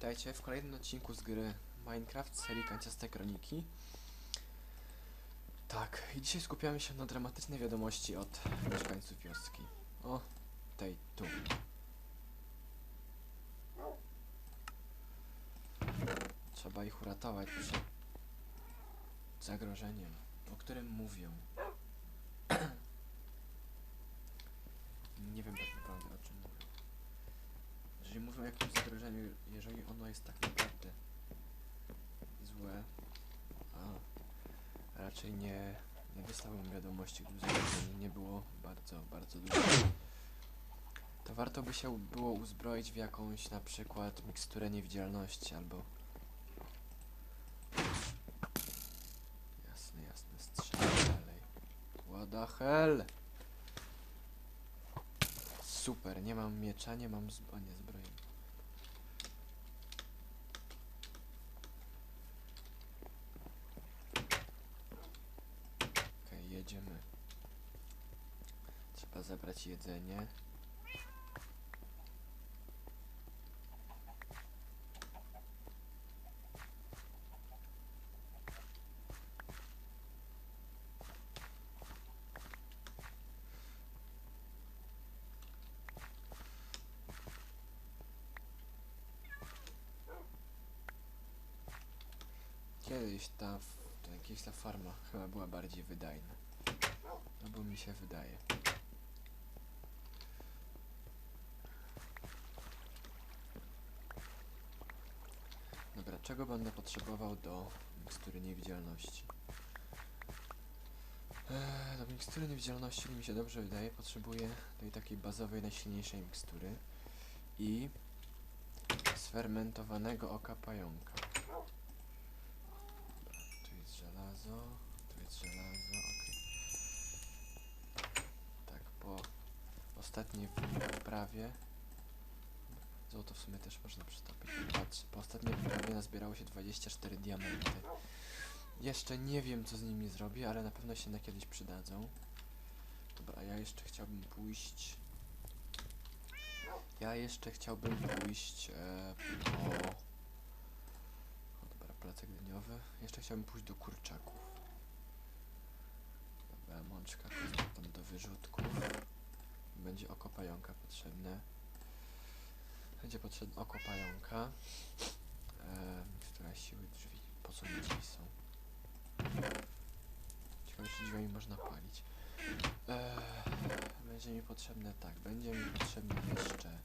witajcie w kolejnym odcinku z gry Minecraft serii Kanciaste Kroniki. Tak, i dzisiaj skupiamy się na dramatycznej wiadomości od mieszkańców wioski. O, tej tu. Trzeba ich uratować przed zagrożeniem, o którym mówią. Nie wiem czym mówią. Jeżeli mówią o jakimś zagrożeniu, jeżeli ono jest tak naprawdę złe, a raczej nie, nie dostałem wiadomości, gdyby nie było bardzo, bardzo duże, to warto by się było uzbroić w jakąś na przykład miksturę niewidzialności albo jasne, jasne, strzelaj dalej. What the hell? Super, nie mam miecza, nie mam zb- nie zbroi. Okej, jedziemy. Zabrać jedzenie. Kiedyś ta, f- ta farma chyba była bardziej wydajna. No bo mi się wydaje. Czego będę potrzebował do mikstury niewidzialności? Eee, do mikstury niewidzialności, mi się dobrze wydaje, potrzebuję tej takiej bazowej, najsilniejszej mikstury i sfermentowanego oka pająka. Tu jest żelazo, tu jest żelazo, okej. Tak, po ostatniej wprawie Złoto w sumie też można przytopić. Patrz, po ostatniej wyprawie nazbierało się 24 diamenty. Jeszcze nie wiem co z nimi zrobię, ale na pewno się na kiedyś przydadzą. Dobra, ja jeszcze chciałbym pójść... Ja jeszcze chciałbym pójść e, po... O, dobra, placek dyniowy. Jeszcze chciałbym pójść do kurczaków. Dobra, mączka tam do wyrzutków. Będzie oko pająka potrzebne. Będzie potrzebne oko pająka. E, która siły drzwi. Po co mi drzwi są? Ciekawe, czy drzwiami można palić. E, będzie mi potrzebne tak. Będzie mi potrzebny jeszcze.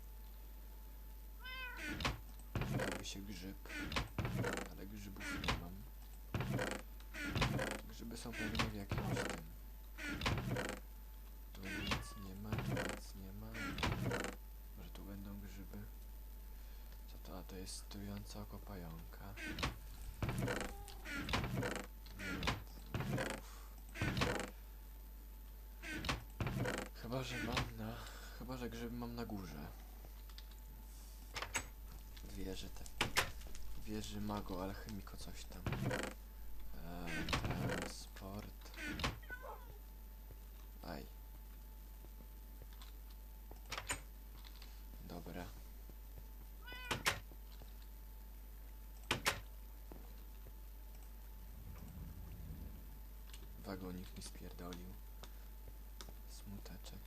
Robi się grzyb. Ale grzybów nie mam. Grzyby są pewnie w jakimś tym. Tu nic nie ma, tu nic nie ma. Może tu będą grzyby. Co to? A to jest stujące oko pająka. Chyba, że mam na... Chyba, że grzyby mam na górze. Wieży te. Wieży mago, alchemiko coś tam. Eee, transport. Aj. Dobra. Wagonik mi spierdolił. Smuteczek.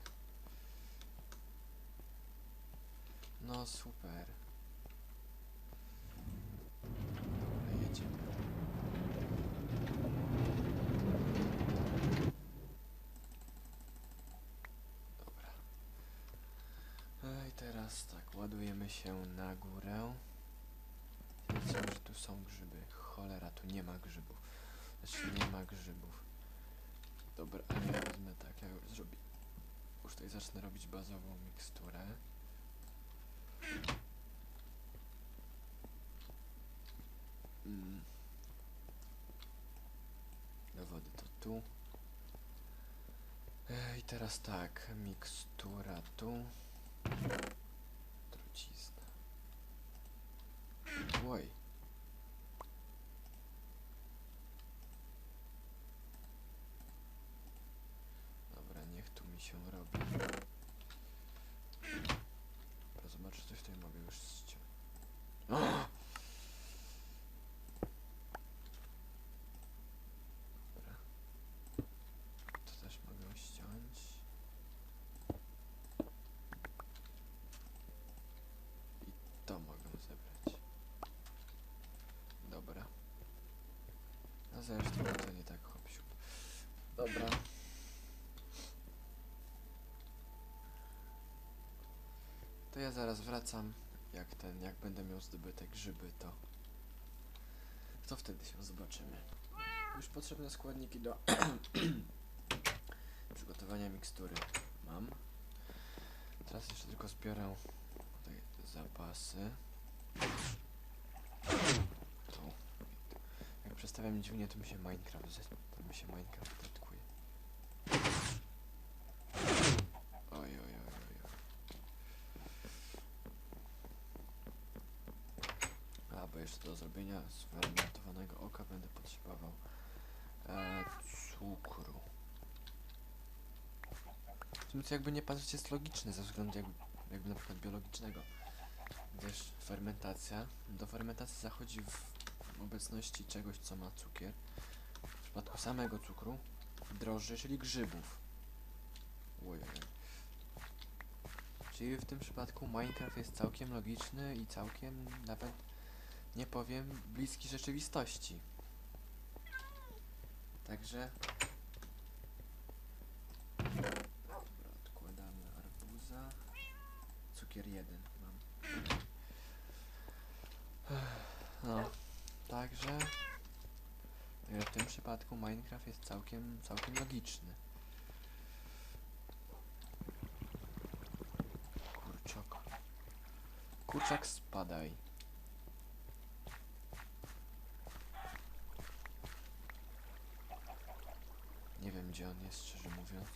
No super. Dobra, jedziemy. Dobra. I teraz tak, ładujemy się na górę. Widzę, że tu są grzyby. Cholera, tu nie ma grzybów. Znaczy nie ma grzybów. Zacznę robić bazową miksturę. Mm. Do wody to tu. E, I teraz tak, mikstura tu. Zresztą to nie tak hop siup. Dobra. To ja zaraz wracam. Jak ten, jak będę miał zdobyte grzyby, to to wtedy się zobaczymy. Już potrzebne składniki do przygotowania mikstury mam. Teraz jeszcze tylko zbiorę tutaj zapasy. Tu. Przestawiam dziwnie, to mi się Minecraft, to mi się Minecraft tatkuje. Oj, oj, oj, oj. A, bo jeszcze do zrobienia sfermentowanego oka będę potrzebował e, cukru. W sumie jakby nie patrzeć jest logiczne ze względu jakby, jakby na przykład biologicznego. Gdyż fermentacja, do fermentacji zachodzi w obecności czegoś, co ma cukier. W przypadku samego cukru, drożdży, czyli grzybów. Ojej. Czyli w tym przypadku Minecraft jest całkiem logiczny i całkiem nawet nie powiem bliski rzeczywistości. Także Dobra, odkładamy arbuza. Cukier jeden mam. No, także e, w tym przypadku Minecraft jest całkiem, całkiem logiczny. Kurczak. Kurczak spadaj. Nie wiem gdzie on jest, szczerze mówiąc.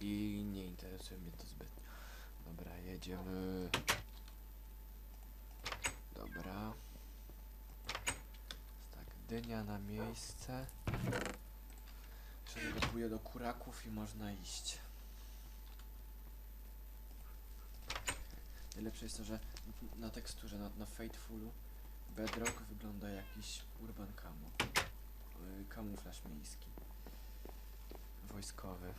I nie interesuje mnie to. Dobra, jedziemy. Dobra. Tak, dynia na miejsce. Jeszcze do kuraków i można iść. Najlepsze jest to, że na teksturze, na, na Bedrock wygląda jakiś urban camo. Y, Kamuflaż miejski. Wojskowy.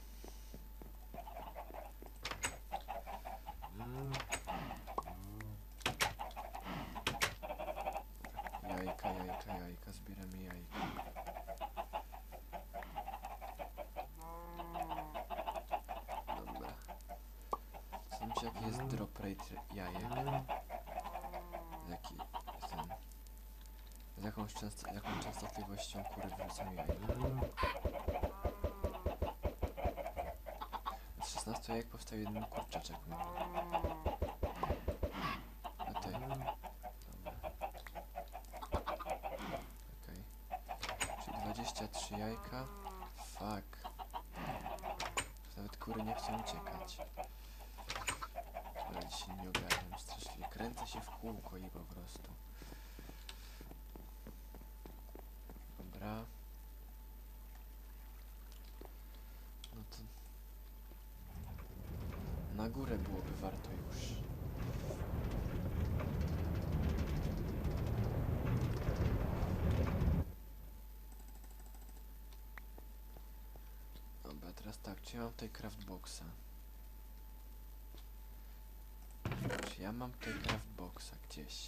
Jajka, jajka, jajka, zbieramy jajka. Dobra. Się jaki jest drop rate jajek. Jaki ten... Z jakąś często, jaką częstotliwością kury wyrzucają jajka. Z 16 jajek powstaje jeden kurczaczek. A ty. Dobra. Okej. Czyli 23 jajka. Fuck. Nawet kury nie chcą uciekać. Ale się nie ogarniam. Kręcę się w kółko i po prostu. Dobra. No to... Na górę byłoby warto już. Dobra, teraz tak, czy ja mam tutaj craftboxa? Czy ja mam tutaj craftboxa gdzieś?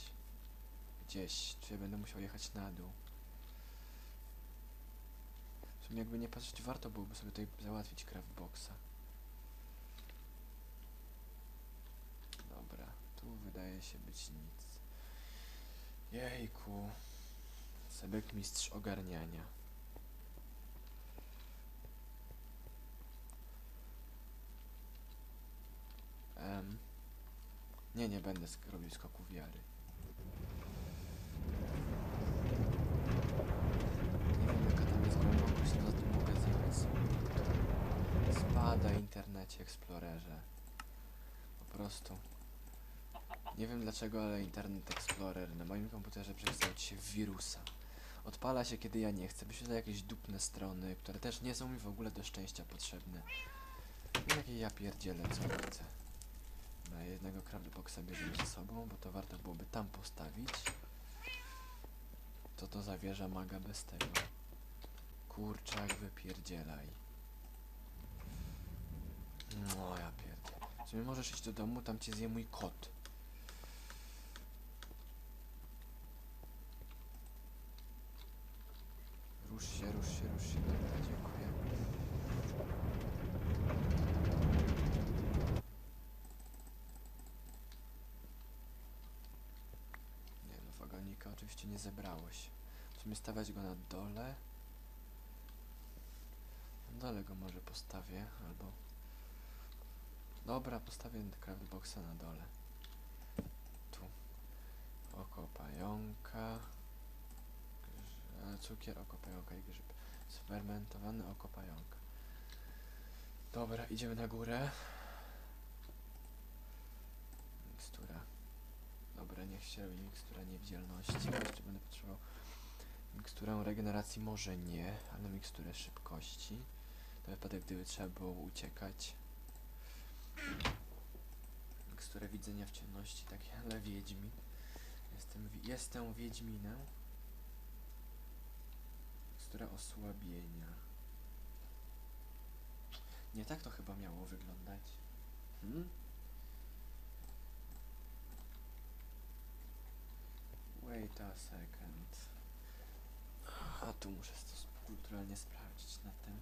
Gdzieś, czy ja będę musiał jechać na dół? W sumie jakby nie patrzeć, warto byłoby sobie tutaj załatwić craftboxa. wydaje się być nic. Jejku. Sebek mistrz ogarniania. Um. Nie, nie będę robił skoku wiary. Nie wiem jaka tam jest głębokość, poza tym mogę zjechać sobie. Spada internecie, eksplorerze. Po prostu. Nie wiem dlaczego, ale Internet Explorer na moim komputerze przekształci się w wirusa. Odpala się kiedy ja nie chcę, wyświetla jakieś dupne strony, które też nie są mi w ogóle do szczęścia potrzebne. I jakie ja pierdzielę, co chcę. Na jednego craftboxa bierzemy ze sobą, bo to warto byłoby tam postawić. To to zawierza maga bez tego. Kurczak, wypierdzielaj. No ja pierdzielę. W sumie możesz iść do domu, tam cię zje mój kot. Rusz się, rusz się, rusz się. Dobra, dziękuję. Nie no, wagonika oczywiście nie zebrałeś. W sumie stawiać go na dole. Na dole go może postawię, albo... Dobra, postawię craftboxa na dole. Tu. Oko pająka. Cukier, oko pająka i grzyb. Sfermentowany oko pająka. Dobra, idziemy na górę. Mikstura. Dobra, niech się robi mikstura niewidzialności. Jeszcze będę potrzebował miksturę regeneracji, może nie, ale miksturę szybkości. Na wypadek, gdyby trzeba było uciekać. Miksturę widzenia w ciemności, tak ale wiedźmin. Jestem, jestem wiedźminem. Mikstura osłabienia. Nie tak to chyba miało wyglądać. Hmm? Wait a second. A tu muszę to kulturalnie sprawdzić na tym.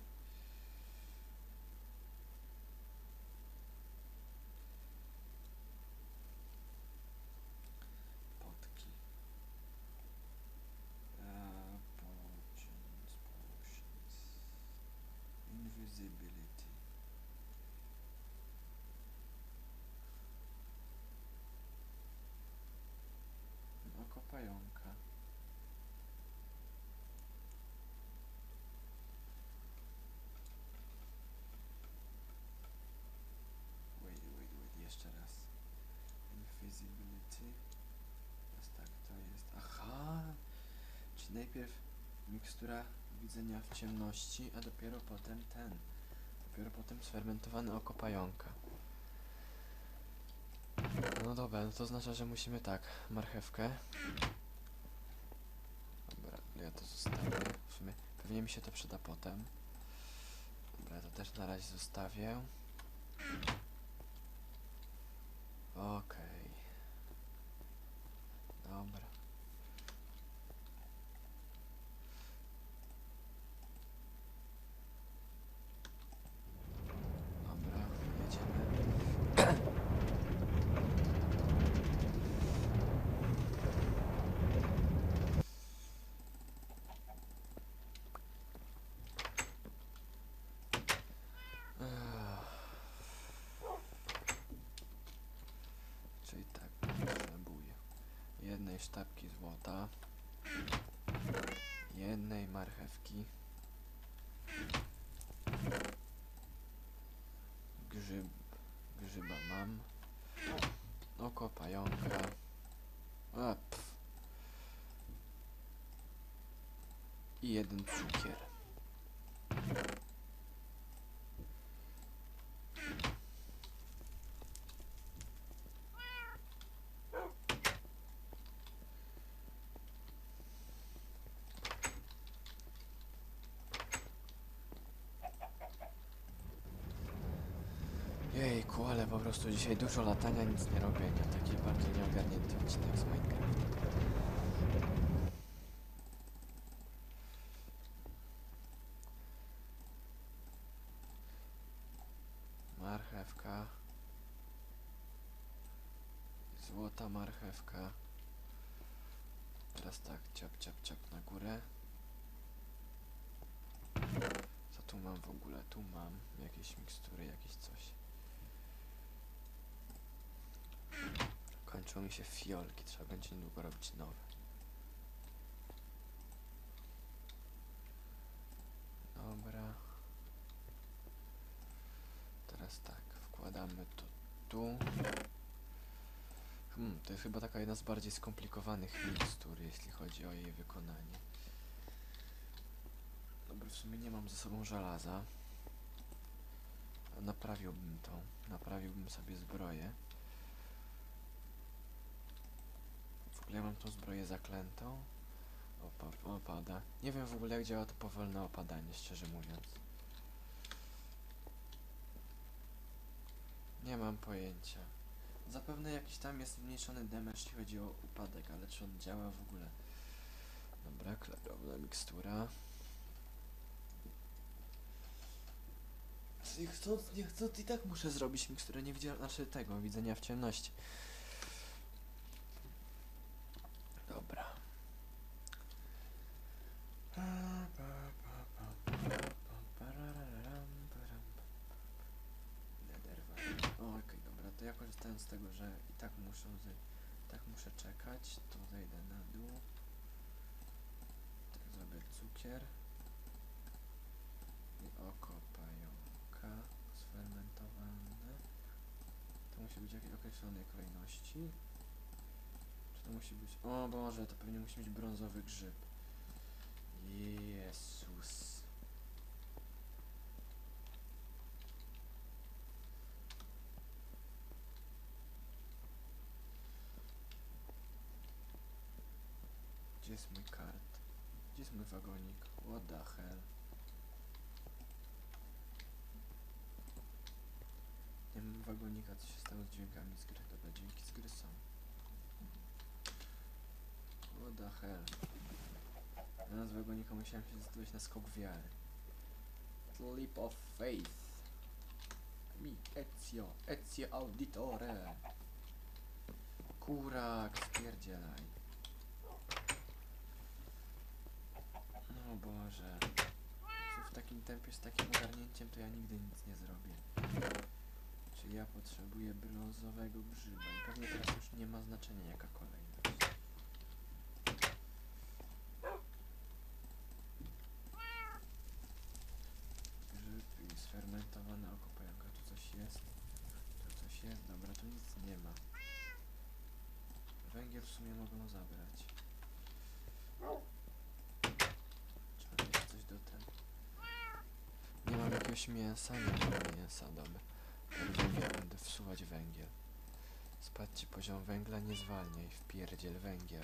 Potki. Uh, potions, potions. Invisibility. Oko pająka. Wait, wait, wait, jeszcze raz. Invisibility. Jest tak, to jest. Aha! Czy najpierw mikstura widzenia w ciemności, a dopiero potem ten. Dopiero potem sfermentowane oko pająka. No dobra, no to oznacza, że musimy tak, marchewkę. Dobra, ja to zostawię. W sumie pewnie mi się to przyda potem. Dobra, to też na razie zostawię. Okej. Dobra. Dobra, jedziemy. Czyli tak, potrzebuję jednej sztabki złota, jednej marchewki, grzyb, grzyba mam, oko pająka, a, i jeden cukier. Jejku, ale po prostu dzisiaj dużo latania, nic nie robienia. Taki bardzo nieogarnięty odcinek z Minecraft. Marchewka. Złota marchewka. Teraz tak, ciap, ciap, ciap na górę. Co tu mam w ogóle? Tu mam jakieś mikstury, jakieś coś. Mi się fiolki, trzeba będzie niedługo robić nowe. Dobra. Teraz tak. Wkładamy to tu. Hmm, to jest chyba taka jedna z bardziej skomplikowanych mikstur, jeśli chodzi o jej wykonanie. Dobra, w sumie nie mam ze sobą żelaza. Naprawiłbym to. Naprawiłbym sobie zbroję. W ogóle ja mam tą zbroję zaklętą. Opa opada. Nie wiem w ogóle jak działa to powolne opadanie, szczerze mówiąc. Nie mam pojęcia. Zapewne jakiś tam jest zmniejszony damage, jeśli chodzi o upadek, ale czy on działa w ogóle? Dobra, klarowna mikstura. Chcąc, nie chcąc i tak muszę zrobić miksturę niewidzialną, znaczy tego, widzenia w ciemności. Dobra. Netherware. O, Okej, dobra, to ja korzystając z tego, że i tak muszę, tak muszę czekać, to zejdę na dół. Tak zrobię cukier. I oko pająka sfermentowane. To musi być w jakiejś określonej kolejności. Czy to musi być... O Boże, to pewnie musi być brązowy grzyb. Jezus. Gdzie jest mój kart? Gdzie jest mój wagonik? What the hell? Nie mam wagonika, co się stało z dźwiękami z gry? Dobra, dźwięki z gry są. What the hell? Zamiast wagonika musiałem się zdecydować na skok wiary. Leap of faith. Mi Ezio, Ezio auditore. Kurak, spierdzielaj. No Boże. W takim tempie, z takim ogarnięciem to ja nigdy nic nie zrobię. Czy ja potrzebuję brązowego grzyba? I pewnie teraz już nie ma znaczenia jaka kolejność. Grzyb i sfermentowane oko pająka. Tu coś jest? Tu coś jest? Dobra, tu nic nie ma. Węgiel w sumie mogą zabrać. Mam jeszcze coś do ten? Nie mam jakiegoś mięsa? Nie mam mięsa, dobra. Węgiel, będę wsuwać węgiel. Spadł ci poziom węgla, nie zwalniaj, wpierdziel węgiel.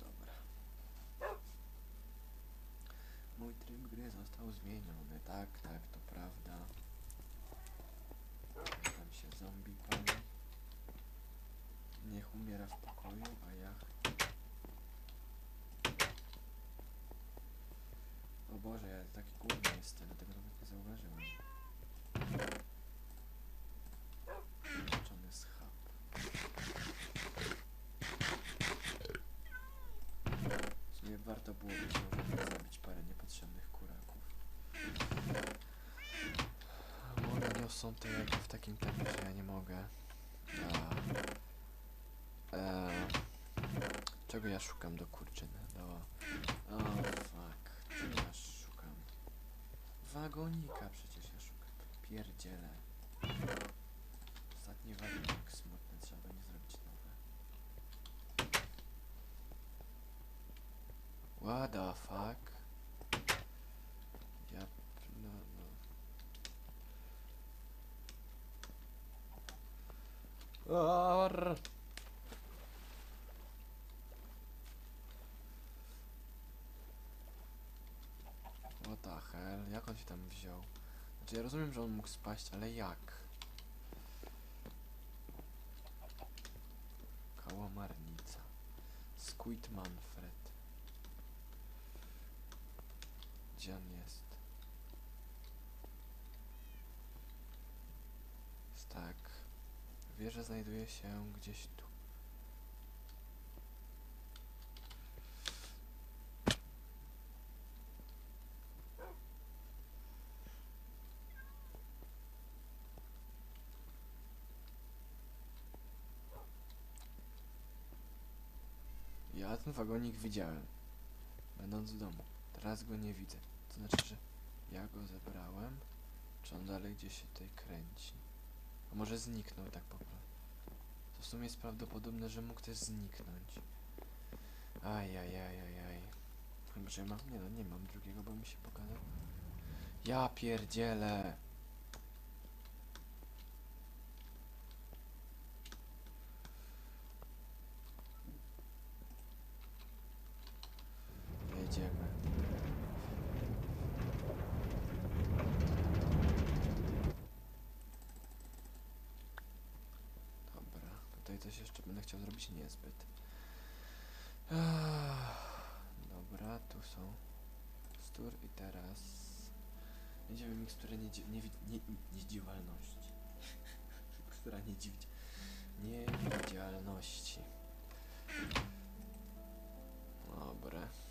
Dobra. Mój tryb gry został zmieniony, tak, tak, to prawda. Tam się zombie pali. Niech umiera w pokoju, a ja... O Boże, ja taki głodny jestem, dlatego nawet nie zauważyłem. Zniszczony schab. W sumie warto było może zabić parę niepotrzebnych kuraków. One niosą to jak w takim tempie, że ja nie mogę. A, e, czego ja szukam do kurczyny? Do... O, fuck. Czego ja szukam? Wagonika przecież ja szukam. Pierdziele. Ostatni wagonik smutny, trzeba będzie zrobić nowe. What the fuck? Ja... no, no. Arr. What the hell? Jak on się tam wziął? Znaczy ja rozumiem, że on mógł spaść, ale jak? Gdzie on jest? Tak. Wieża znajduje się gdzieś tu. Ja ten wagonik widziałem, będąc w domu. Teraz go nie widzę. To znaczy, że ja go zebrałem, czy on dalej gdzieś się tutaj kręci? A może zniknął tak po prostu. To w sumie jest prawdopodobne, że mógł też zniknąć. Ajajajajaj. Chyba, że mam... Nie no, nie mam drugiego, bo mi się pokazał. Ja pierdzielę! Jedziemy. Dobra, tutaj jeszcze będę chciał zrobić niezbyt. Dobra, tu są stur i teraz będziemy miksturę niedzi nie, nie, niedziwalności. Mikstura niedziwidzi niewidzialności. Dobra. Dobra.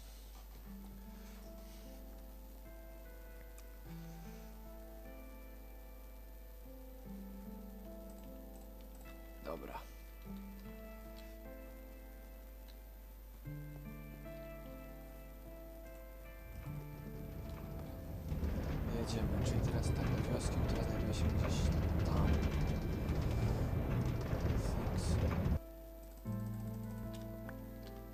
Jedziemy, czyli teraz tak do wioski, która znajduje się gdzieś tam.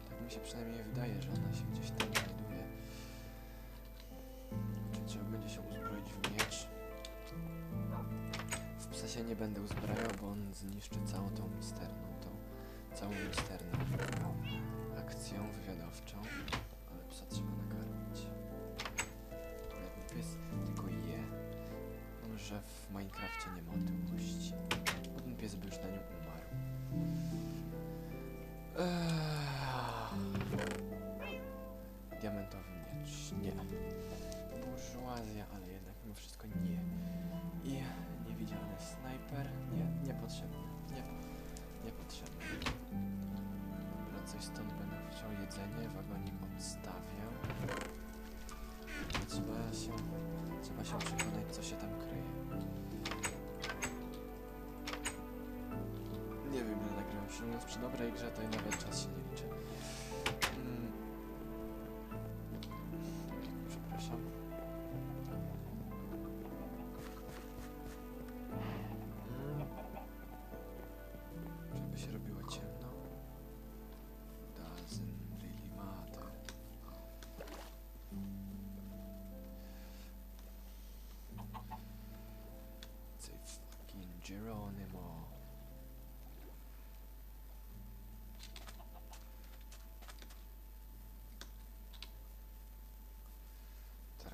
Tak mi się przynajmniej wydaje, że ona się gdzieś tam znajduje. Czyli trzeba będzie się uzbroić w miecz. W psa się nie będę uzbrajał, bo on zniszczy całą tą misterną, tą całą misterną akcją wywiadowczą. Ale psa trzeba nakarmić. Że w Minecrafcie nie ma otyłości. Ten pies by już na nią umarł. Ech. Diamentowy miecz. Nie. Burżuazja, ale jednak mimo wszystko nie. I niewidzialny snajper. Nie, niepotrzebny. Nie, niepotrzebny. Dobra, coś stąd będę chciał jedzenie. Wagonik odstawiam. Trzeba się, trzeba się przekonać, co się tam kryje. Szczerze mówiąc, przy dobrej grze to i nawet czas się nie liczy.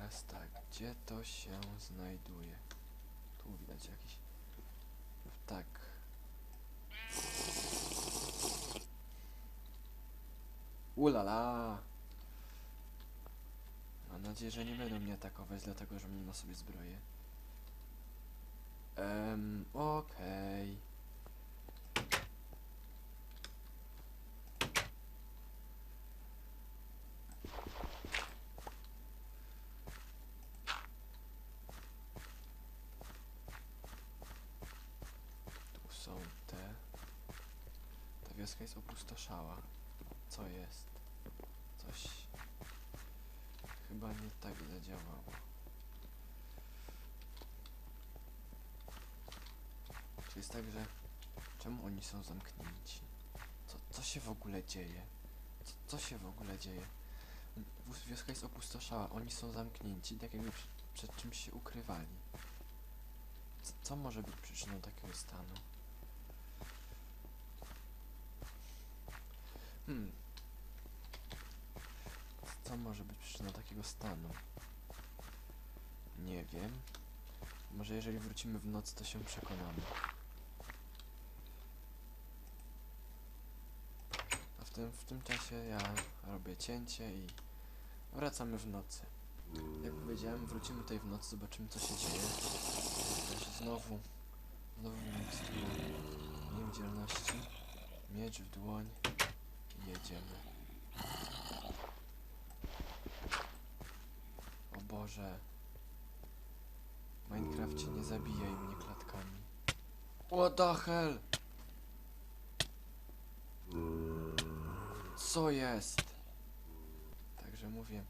Teraz tak, gdzie to się znajduje? Tu widać jakiś... Tak. Ulala! Mam nadzieję, że nie będą mnie atakować, dlatego że mam na sobie zbroję. Ehm, okej. Tu są te. Ta wioska jest opustoszała. Co jest? Coś chyba nie tak zadziałało. Czy jest tak, że czemu oni są zamknięci? Co, co się w ogóle dzieje? Co, co się w ogóle dzieje? Wioska jest opustoszała, oni są zamknięci, tak jakby przed, przed czymś się ukrywali. Co, co może być przyczyną takiego stanu? Hmm. Co może być przyczyną takiego stanu? Nie wiem. Może jeżeli wrócimy w nocy, to się przekonamy. A w tym, w tym czasie ja robię cięcie i wracamy w nocy. Jak powiedziałem, wrócimy tutaj w nocy, zobaczymy co się dzieje. Też znowu, znowu mikstura niewidzialności. Miecz w dłoń jedziemy. O Boże. Minecrafcie nie zabijaj mnie klatkami. What the hell? Co jest? Także mówię,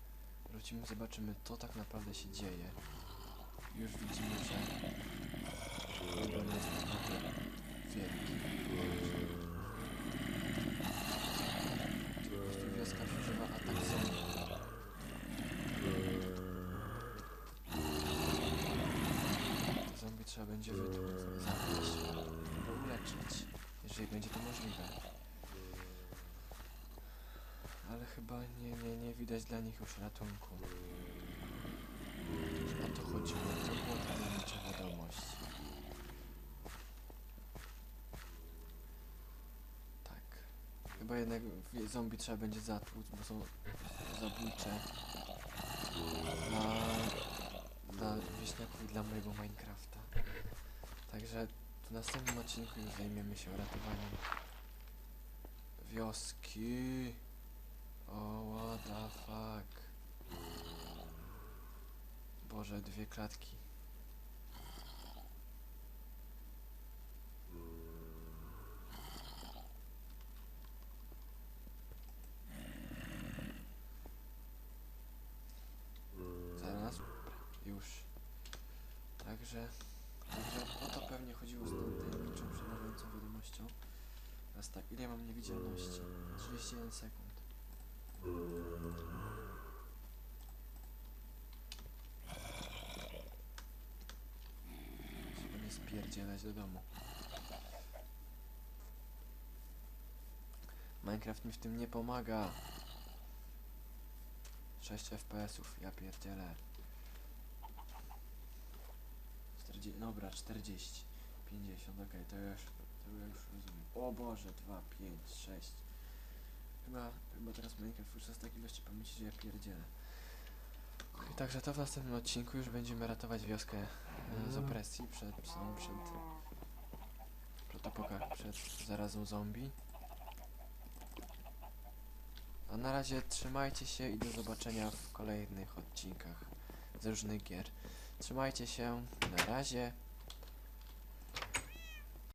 Wrócimy, zobaczymy, co tak naprawdę się dzieje. Już widzimy, że wielki. Po prostu wioska przeżywa atak zombie. Te zombie trzeba będzie wytłuc, zabić, albo uleczyć, jeżeli będzie to możliwe. Ale chyba nie, widać dla nich już ratunku. O to chodziło, to była tajemnicza wiadomość. Tak. Chyba jednak zombie trzeba będzie zatłuc, bo są zabójcze dla, dla wieśniaków i dla mojego Minecrafta. Także w następnym odcinku już zajmiemy się ratowaniem wioski. O, what the fuck. Boże, dwie klatki. Zaraz. Już. Także, także o to pewnie chodziło z tą tajemniczą, przerażającą wiadomością. Teraz tak, ile mam niewidzialności? 31 sekund. Spierdzielać do domu. Minecraft mi w tym nie pomaga. 6 FPS-ów, ja pierdzielę. 40, dobra, 40, 50, okej, to już, to już rozumiem. O Boże, 2, 5, 6. Chyba, chyba teraz Minecraft już jest takiej ilości pamięci, że ja pierdzielę. Okej, także to w następnym odcinku już będziemy ratować wioskę z opresji przed, przed, przed, apoka- przed zarazą zombie. A na razie trzymajcie się i do zobaczenia w kolejnych odcinkach z różnych gier. Trzymajcie się, na razie.